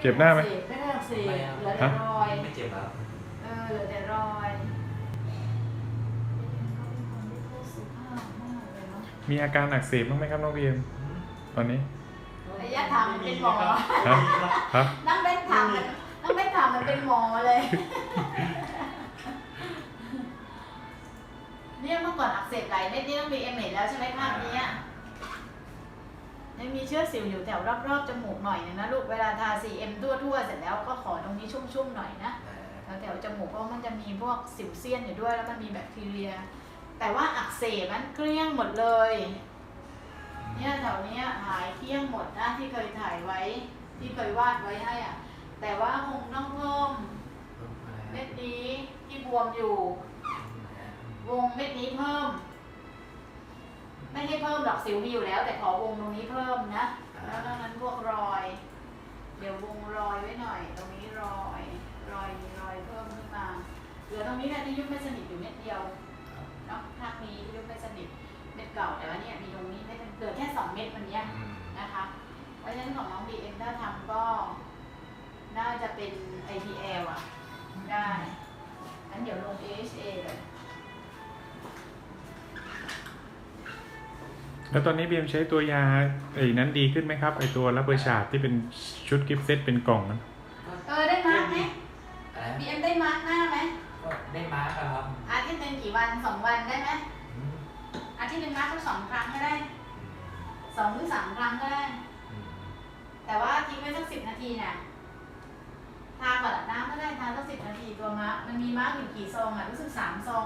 เจ็บหน้าไหม ไม่ได้อักเสบไม่เอาเหลือแต่รอย ไม่เจ็บครับเออเหลือแต่รอยสุภาพมากเลยเนาะมีอาการอักเสบบ้างไหมครับน้องบีมตอนนี้ ระยะทางมันเป็นหมอ ฮะครับนั่งเล่นถามมันนั่งเล่นถามมันเป็นหมอเลย เนี่ยเมื่อก่อนอักเสบไหลเม็ดนี่ต้องมีเอเมแล้วใช่ไหมภาพเนี้ย ยังมีเชื้อสิวอยู่แถวรอบๆจมูกหน่อยนึงนะลูกเวลาทา 4M ทั่วๆเสร็จแล้วก็ขอตรงนี้ชุ่มๆหน่อยนะแถวๆจมูกเพราะมันจะมีพวกสิวเซียนอยู่ด้วยแล้วมันมีแบคทีเรีย แต่ว่าอักเสบมันเกลี้ยงหมดเลยเนี่ยแถวเนี้ยหายเกลี้ยงหมดนะที่เคยถ่ายไว้ที่เคยวาดไว้ให้อะแต่ว่าคงต้องเพิ่มเม็ดนี้ที่บวมอยู่ วงเม็ดนี้เพิ่ม ไม่ให้เพิ่มหรอกสิวมีอยู่แล้ว แต่ขอวงตรงนี้เพิ่มนะแล้วนอกนั้นพวกรอย เดี๋ยววงรอยไว้หน่อย ตรงนี้รอย รอยมีรอยเพิ่มขึ้นมาเหลือตรงนี้แหละที่ยุบไม่สนิทอยู่เม็ดเดียวเนาะภาคนี้ที่ยุบไม่สนิทเม็ดเก่าแต่ว่าเนี่ยมีตรงนี้ไม่เหลือแค่สองเม็ดวันเนี้ยนะคะเพราะฉะนั้นของน้อง BM ถ้าทำก็น่าจะเป็น IPL อะ ได้งั้นเดี๋ยวลง AHA เลย แล้วตอนนี้บีมใช้ตัวยาไอ้นั้นดีขึ้นไหมครับไอ้ตัวรับเบอร์ชาร์ดที่เป็นชุดกิฟต์เซตเป็นกล่องนั้นเออได้มาร์กไหมอะไร BM ได้มาร์กหน้าไหมก็ได้มาร์คครับอาทิตย์หนึ่งกี่วันสองวันได้ไหมอาทิตย์หนึ่งมาร์กก็สองครั้งก็ได้สองหรือสามครั้งก็ได้แต่ว่าทิ้งไว้สักสิบนาทีน่ะทาก่อนอาบน้ำก็ได้ทาสักสิบนาทีตัวมาร์กมันมีมาร์กอยู่กี่ซองอะรู้สึกสามซอง